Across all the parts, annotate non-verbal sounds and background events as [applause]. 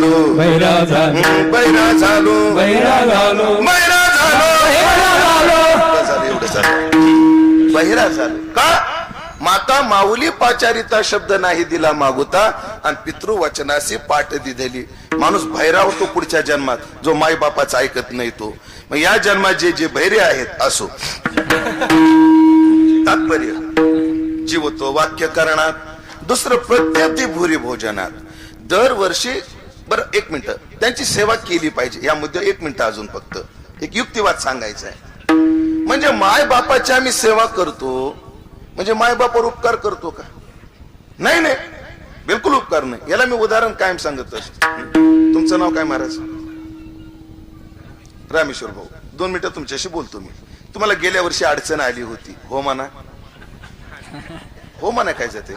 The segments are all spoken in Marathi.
झालो. बैरा झालो. बैरा झालो. बैरा झालो. बैरा झालो. एवढं. बहिरा झालो. का? माता माऊली पाचारिता शब्द नाही दिला मागुता आणि पितृवचनाशी पाठ दिलेली. माणूस भैरा होतो पुढच्या जन्मात जो माई बापाचं ऐकत नाही तो. मग या जन्मात जे जे भैरे आहेत असो. तात्पर्य जीवतो वाक्य करणात दुसरं प्रत्येक भूरी भोजनात. दरवर्षी बरं एक मिनिट. त्यांची सेवा केली पाहिजे. या मुद्द्यावर एक मिनिट अजून फक्त. एक युक्तिवाद सांगायचा आहे. म्हणजे माय बापाची आम्ही सेवा करतो. म्हणजे माय बापावर उपकार करतो का? नाही नाही. बिलकुल उपकार नाही. याला मी उदाहरण कायम सांगत असतो. तुमचं नाव काय महाराज? रामेश्वर भाऊ. दोन मिनिटं तुमच्याशी बोलतो मी. तुम्हाला गेल्या वर्षी अडचण आली होती. हो म्हणा. हो म्हणा काय जाते.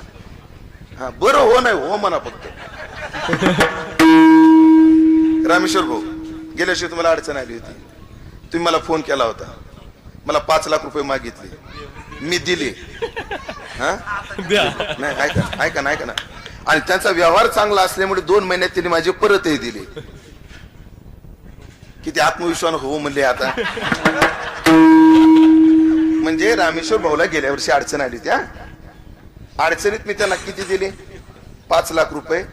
हा बरं हो नाही हो म्हणा फक्त. रामेश्वर भाऊ गेल्या वर्षी तुम्हाला अडचण आली होती. तुम्ही मला फोन केला होता. मला पाच लाख रुपये मागितले. मी दिले. हा? नाही ऐका ऐका ना ऐका ना. आणि त्यांचा व्यवहार चांगला असल्यामुळे दोन महिन्यात त्यांनी माझे परतही दिले. किती आत्मविश्वास हो म्हणले आता. म्हणजे रामेश्वर भाऊला गेल्या वर्षी अडचण आली त्या अडचणीत मी त्यांना किती दिले? पाच लाख रुपये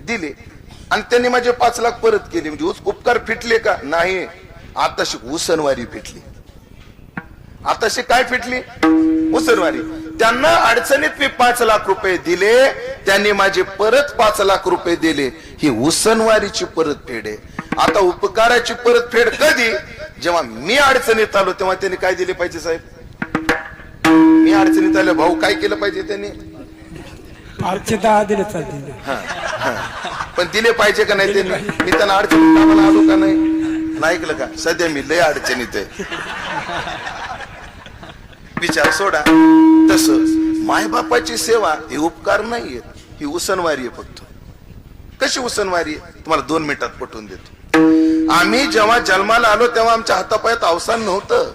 दिले. आणि त्यांनी माझे पाच लाख परत केले. म्हणजे उपकार फिटले का? नाही. आताशी उसनवारी फिटली. आताशी काय फिटली? उसनवारी. त्यांना अडचणीत मी पाच लाख रुपये दिले. त्यांनी माझे परत पाच लाख रुपये दिले. ही उसनवारीची परतफेड आहे. आता उपकाराची परतफेड कधी? जेव्हा मी अडचणीत आलो तेव्हा त्यांनी काय दिले पाहिजे साहेब? मी अडचणीत आलो भाऊ काय केलं पाहिजे त्यांनी? दिले. पण दिले पाहिजे का नाही त्यांनी मी त्यांना अडचणीत कामाला आलो का नाही? नाही ऐकलं का? सध्या मी लय अडचणीत आहे. विचार सोडा. तस मायबापाची सेवा ही उपकार नाहीये. ही उसनवारी आहे फक्त. कशी उसनवारी आहे? तुम्हाला दोन मिनिटात पटवून देतो. आम्ही जेव्हा जन्माला आलो तेव्हा आमच्या हातापायात अवसान नव्हतं.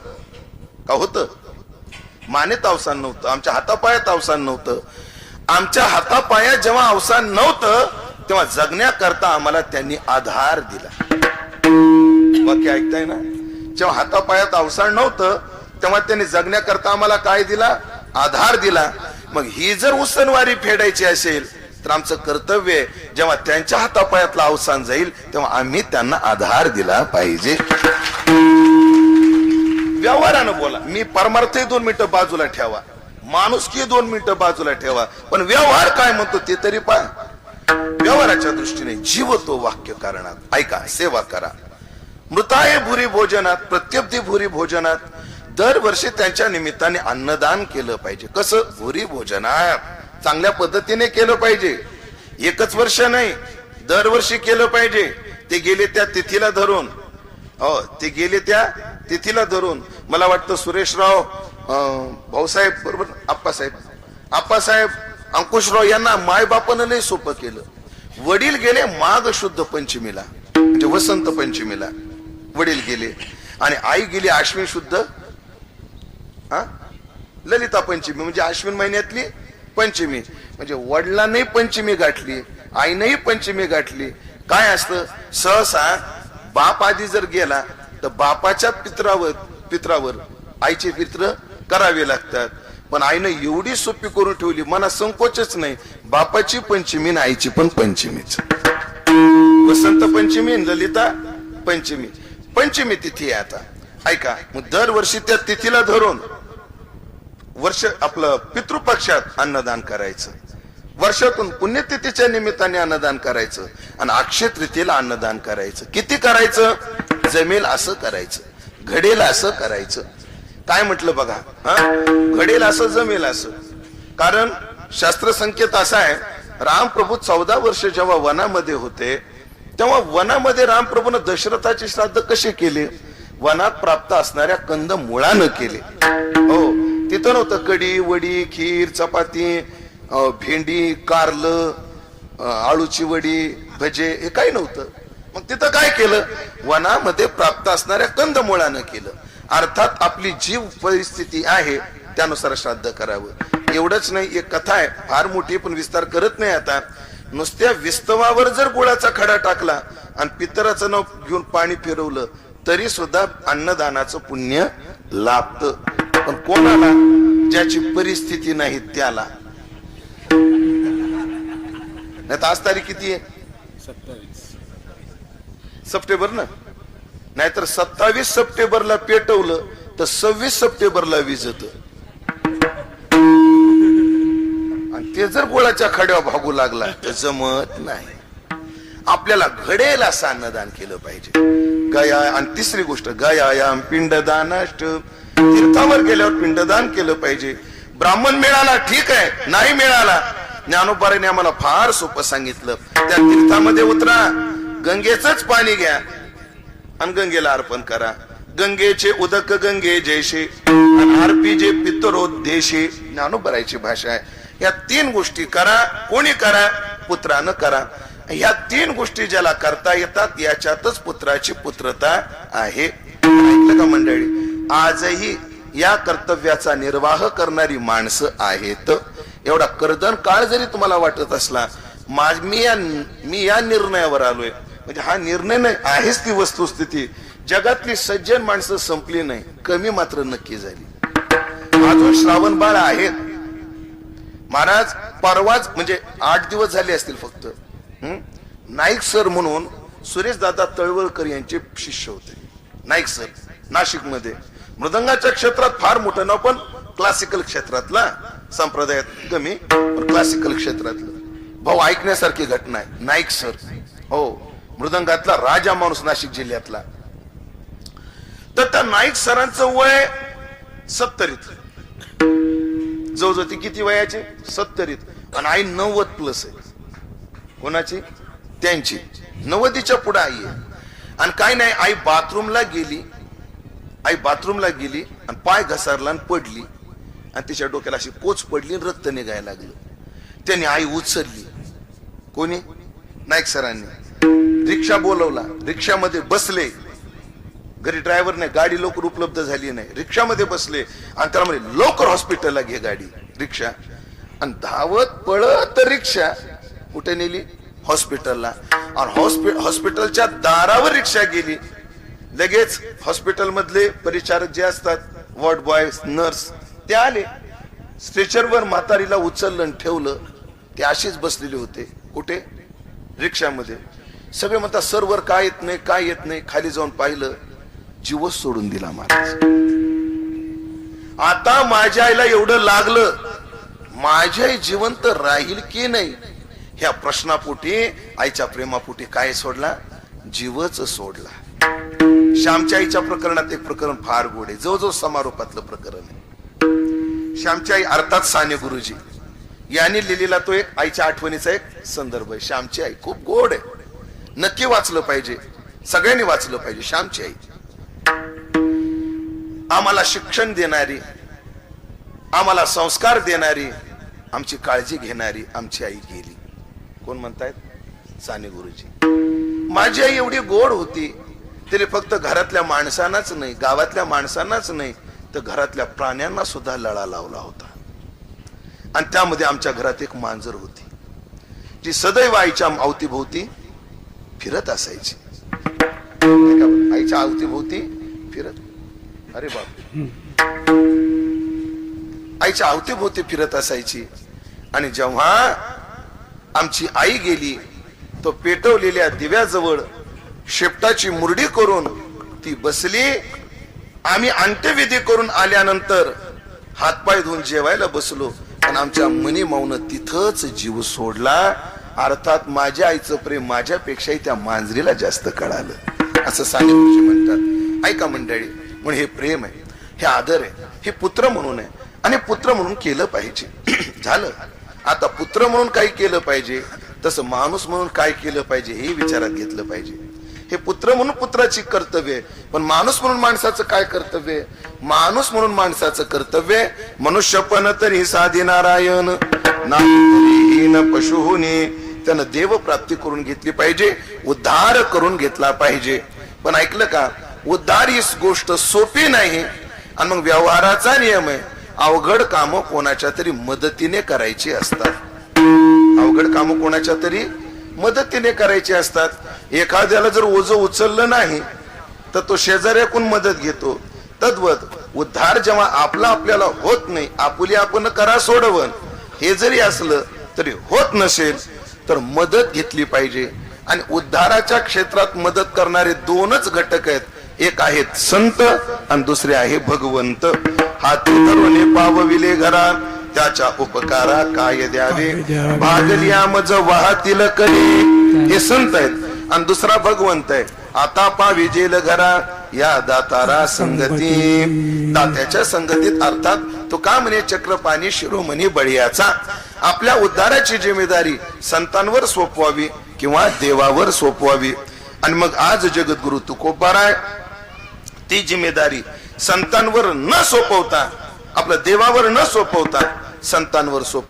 का होतं? मानेत अवसान नव्हतं. आमच्या हातापायात अवसान नव्हतं. आमच्या हातापायात जेव्हा अवसान नव्हतं तेव्हा जगण्याकरता आम्हाला त्यांनी आधार दिला. वाक्य ऐकताय ना? जेव्हा हातापायात अवसान नव्हतं तेव्हा त्यांनी जगण्याकरता आम्हाला काय दिला? आधार दिला. मग ही जर उसनवारी फेडायची असेल तर आमचं कर्तव्य जेव्हा त्यांच्या हातापायातला अवसान जाईल तेव्हा आम्ही त्यांना आधार दिला पाहिजे. व्यवहारानं बोला. मी परमार्थही दोन मिनिटं बाजूला ठेवा. माणुसकी दोन मिनिटं बाजूला ठेवा. पण व्यवहार काय म्हणतो ते तरी पहा. व्यवहाराच्या दृष्टीने जीव तो वाक्य कारणात. ऐका सेवा करा. मृताय भुरी भोजनात प्रत्यब्दी भुरी भोजनात दरवर्षी त्यांच्या निमित्ताने अन्नदान केलं पाहिजे. कसं? भुरी भोजनात. चांगल्या पद्धतीने केलं पाहिजे. एकच वर्ष नाही दरवर्षी केलं पाहिजे. ते गेले त्या तिथीला धरून. हो ते गेले त्या तिथीला धरून. मला वाटतं सुरेशराव अं, भाऊसाहेब बरोबर आप्पासाहेब. आप्पासाहेब अंकुशराव यांना मायबापानं लय सोपं केलं. वडील गेले माघ शुद्ध पंचमीला म्हणजे वसंत पंचमीला. वडील गेले आणि आई गेली आश्विन शुद्ध हा? ललिता पंचमी म्हणजे आश्विन महिन्यातली पंचमी. म्हणजे वडिलांनाही पंचमी गाठली आईनंही पंचमी गाठली. काय असतं? सहसा बाप आधी जर गेला तर बापाच्या पित्रावर पित्रावर आईचे पित्र करावे लागतात. पण आईनं एवढी सोपी करून ठेवली मना संकोचच नाही. बापाची पंचमी आणि आईची पण पंचमीच. वसंत पंचमी ललिता पंचमी. पंचमी तिथी आहे आता. ऐका मग दरवर्षी त्या तिथीला धरून वर्ष आपलं पितृपक्षात अन्नदान करायचं. वर्षातून पुण्यतिथीच्या निमित्ताने अन्नदान करायचं आणि अक्षय तृतीयेला अन्नदान करायचं. किती करायचं? जमेल असं करायचं. घडेल असं करायचं. काय म्हटलं बघा हा? घडेल असं जमेल असं. कारण शास्त्र संकेत असा आहे रामप्रभू चौदा वर्ष जेव्हा वनामध्ये होते तेव्हा वनामध्ये रामप्रभून दशरथाचे श्राद्ध कसे केले? वनात प्राप्त असणाऱ्या कंद मुळानं केले. हो तिथं नव्हतं कडी वडी खीर चपाती भेंडी कारलं आळूची वडी भजे हे काही नव्हतं. मग तिथं काय केलं? वनामध्ये प्राप्त असणाऱ्या कंद मुळानं केलं. अर्थात आपली जीव परिस्थिती आहे त्यानुसार श्राद्ध करावं. एवढंच नाही एक कथा आहे फार मोठी पण विस्तार करत नाही आता. नुसत्या विस्तवावर जर गुळाचा खडा टाकला आणि पितराचं नाव घेऊन पाणी फिरवलं तरी सुद्धा अन्नदानाचं पुण्य लाभत. पण कोणाला? ज्याची परिस्थिती नाही त्याला. नाही आज तारीख किती आहे? सप्टेंबर ना? नाहीतर सत्तावीस सप्टेंबरला पेटवलं तर सव्वीस सप्टेंबरला विजत. आणि ते जर गोळाच्या खड्यावर भागू लागला तर जमत नाही. आपल्याला घडेल असं अन्नदान केलं पाहिजे. गया आणि तिसरी गोष्ट गयायाम पिंडदानाष्ट. तीर्थावर गेल्यावर पिंडदान केलं पाहिजे. ब्राह्मण मिळाला ठीक आहे. नाही मिळाला. ज्ञानोपाराने आम्हाला फार सोपं सांगितलं. त्या तीर्थामध्ये उतरा. गंगेच पाणी घ्या. आणि गंगेला अर्पण करा. गंगेचे उदक गंगे जैसे आरपी जे पितरोद्देशे ज्ञानोबरायची भाषा आहे. या तीन गोष्टी करा कोणी करा पुत्रानं करा. या तीन गोष्टी ज्याला करता येतात याच्यातच पुत्राची पुत्रता आहे. ऐकलं का मंडळी? आजही या कर्तव्याचा निर्वाह करणारी माणसं आहेत. एवढा कर्दन काळ जरी तुम्हाला वाटत असला मी या मी या निर्णयावर आलोय. म्हणजे हा निर्णय नाही आहेच ती वस्तुस्थिती. जगातली सज्जन माणसं संपली नाही कमी मात्र नक्की झाली. अजून श्रावण बाळ आहेत महाराज परवाच म्हणजे आठ दिवस झाले असतील फक्त. नाईक सर म्हणून सुरेश दादा तळवळकर यांचे शिष्य होते. नाईक सर नाशिकमध्ये मृदंगाच्या क्षेत्रात फार मोठं नाव पण क्लासिकल क्षेत्रातला संप्रदायात कमी पण क्लासिकल क्षेत्रातलं. भाऊ ऐकण्यासारखी घटना आहे. नाईक सर. हो. मृदंगातला राजा माणूस नाशिक जिल्ह्यातला. तर त्या नाईक सरांचं वय सत्तरीत जवळजवळ ते किती वयाचे? सत्तरीत आणि आई नव्वद प्लस आहे. कोणाची? त्यांची. नव्वदीच्या पुढे आई आहे. आणि काय नाही आई बाथरूमला गेली. आई बाथरूमला गेली आणि पाय घसारला आणि पडली. आणि तिच्या डोक्याला अशी कोच पडली आणि रक्त निघायला लागलं. त्याने आई उचलली. कोणी? नाईक सरांनी. रिक्षा बोलवला रिक्षामध्ये बसले. घरी ड्रायव्हर नाही गाडी लवकर उपलब्ध झाली नाही. रिक्षामध्ये बसले आणि त्याला म्हणजे लवकर हॉस्पिटलला घे गाडी. रिक्षा. आणि धावत पळत रिक्षा कुठे नेली? हॉस्पिटलला. आणि हॉस्पिटल हॉस्पिटलच्या दारावर रिक्षा गेली. लगेच हॉस्पिटल मधले परिचारक जे असतात वॉर्ड बॉय नर्स ते आले. स्ट्रेचरवर म्हातारीला उचललं ठेवलं. ते अशीच बसलेले होते. कुठे? रिक्षामध्ये. सगळे म्हणतात सरवर काय येत नाही काय येत नाही खाली जाऊन पाहिलं जीवच सोडून दिला महाराज आता माझ्या आईला एवढं लागलं माझी आई जिवंत राहील की नाही ह्या प्रश्नापोटी आईच्या प्रेमापोटी काय सोडला? जीवच सोडला. श्यामच्या आईच्या प्रकरणात एक प्रकरण फार गोड आहे. जवळजवळ समारोपातलं प्रकरण आहे. श्यामची आई अर्थात साने गुरुजी. यांनी लिहिलेला तो एक आईच्या आठवणीचा एक संदर्भ आहे. श्यामची आई खूप गोड आहे. नक्की वाचलं पाहिजे. सगळ्यांनी वाचलं पाहिजे. श्यामची आई. आम्हाला शिक्षण देणारी आम्हाला संस्कार देणारी आमची काळजी घेणारी आमची आई गेली. कोण म्हणतायत? साने गुरुजी. माझी आई एवढी गोड होती. तिने फक्त घरातल्या माणसांनाच नाही गावातल्या माणसांनाच नाही तर घरातल्या प्राण्यांना सुद्धा लळा लावला होता. आणि त्यामध्ये आमच्या घरात एक मांजर होती जी सदैव आईच्या अवतीभोवती फिरत असायची. आईच्या अवतीभोवती फिरत. अरे बाप आईच्या अवतीभोवती फिरत असायची. आणि जेव्हा आमची आई गेली तो पेटवलेल्या दिव्याजवळ शेपटाची मुरडी करून ती बसली. आम्ही अंत्यविधी करून आल्यानंतर हातपाय धुवून जेवायला बसलो. आणि आमच्या मनी माऊन तिथंच जीव सोडला. अर्थात माझ्या आईचं प्रेम माझ्यापेक्षाही त्या मांजरीला जास्त कळालं. असं साने ऋषी म्हणतात. ऐका मंडळी म्हणून हे प्रेम आहे हे आदर आहे हे पुत्र म्हणून आहे. आणि पुत्र म्हणून केलं पाहिजे. [clears throat] झालं. आता पुत्र म्हणून काय केलं पाहिजे तसं माणूस म्हणून काय केलं पाहिजे हे विचारात घेतलं पाहिजे. हे पुत्र म्हणून पुत्राची कर्तव्य पण माणूस म्हणून माणसाचं काय कर्तव्य माणूस म्हणून माणसाचं कर्तव्य मनुष्यपण तरी साधी नारायण नाहीन पशुहुनी त्यानं देव प्राप्ती करून घेतली पाहिजे उद्धार करून घेतला पाहिजे. पण ऐकलं का? उद्धार ही गोष्ट सोपी नाही. आणि मग व्यवहाराचा नियम आहे. अवघड कामं कोणाच्या तरी मदतीने करायची असतात. अवघड काम कोणाच्या तरी मदतीने करायची असतात. एखाद्याला जर ओझ उचललं नाही तर तो शेजाऱ्याकून मदत घेतो. तद्वत उद्धार जेव्हा आपला आपल्याला होत नाही आपुली आपण करा सोडवन हे जरी असलं तरी होत नसेल तर मदत घेतली पाहिजे. आणि उद्धाराच्या क्षेत्रात मदत करणारे दोनच घटक आहेत. एक आहेत संत आणि दुसरे आहे भगवंत. हाती धरुणे पावविले घरा त्याच्या उपकारा काय द्यावे? भागलिया मज वाहतील करी हे संत आहेत. आणि दुसरा भगवंत आहे. आता पावी जेल घरा या दातारा संगती. दात्याच्या संगतीत अर्थात तो का म्हणे चक्रपाणी शिरोमणी बळीयाचा. आपल्या उद्धाराची जिम्मेदारी संतांवर सोपवावी किंवा देवावर सोपवावी. आणि मग आज जगद्गुरु तुकोबाराय ती जिम्मेदारी संतांवर न सोपवता आपल्या देवावर न सोपवता संतांवर सोपव